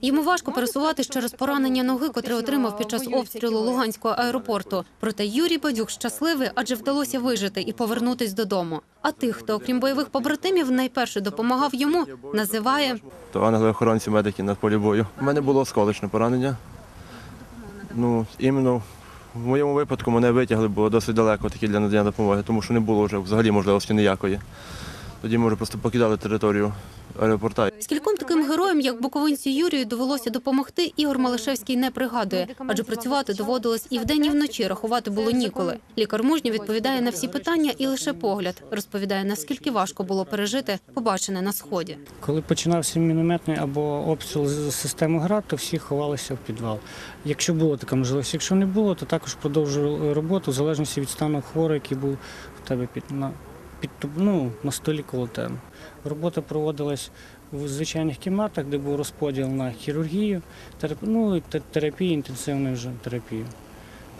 Йому важко пересуватись через поранення ноги, котре отримав під час обстрілу Луганського аеропорту. Проте Юрій Бадюк щасливий, адже вдалося вижити і повернутись додому. А тих, хто окрім бойових побратимів найперше допомагав йому, називає То ангели-охоронці, медики на полі бою. У мене було осколочне поранення. Ну, іменно в моєму випадку мене витягли, було досить далеко таки для надання допомоги, тому що не було вже взагалі можливості ніякої. Тоді ми вже просто покидали територію аеропорта. Скільком таким героям, як буковинцю Юрію, довелося допомогти. Ігор Малишевський не пригадує, адже працювати доводилось і вдень, і вночі рахувати було ніколи. Лікар мужньо відповідає на всі питання і лише погляд розповідає, наскільки важко було пережити побачене на сході. Коли починався мінометний або обстріл з системи ГРАД, то всі ховалися в підвал. Якщо було така можливість, якщо не було, то також продовжували роботу в залежності від стану хворого, який був в тебе під на під ну, на столі коло. Робота проводилась в звичайних кімнатах, де був розподіл на хірургію, терап... ну, терапію, інтенсивну вже терапію.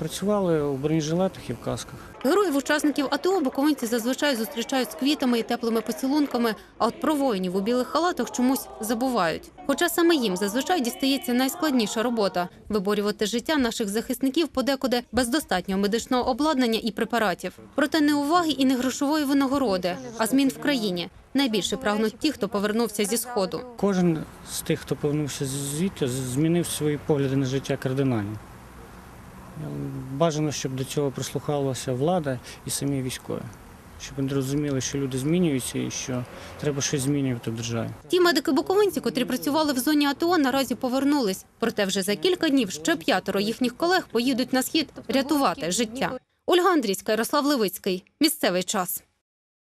Працювали у бронежилетах і в касках. Героїв учасників АТО буковинці зазвичай зустрічають з квітами і теплими поцілунками, а от про воїнів у білих халатах чомусь забувають. Хоча саме їм зазвичай дістається найскладніша робота виборювати життя наших захисників подекуди без достатнього медичного обладнання і препаратів. Проте не уваги і не грошової винагороди, а змін в країні. Найбільше прагнуть ті, хто повернувся зі сходу. Кожен з тих, хто повернувся звідти, змінив свої погляди на життя кардинально. Бажано, щоб до цього прислухалася влада і самі військові, щоб вони розуміли, що люди змінюються і що треба щось змінювати в державі. Ті медики-буковинці, котрі працювали в зоні АТО, наразі повернулись. Проте вже за кілька днів ще п'ятеро їхніх колег поїдуть на схід рятувати життя. Ольга Андрійська, Ярослав Левицький. Місцевий час.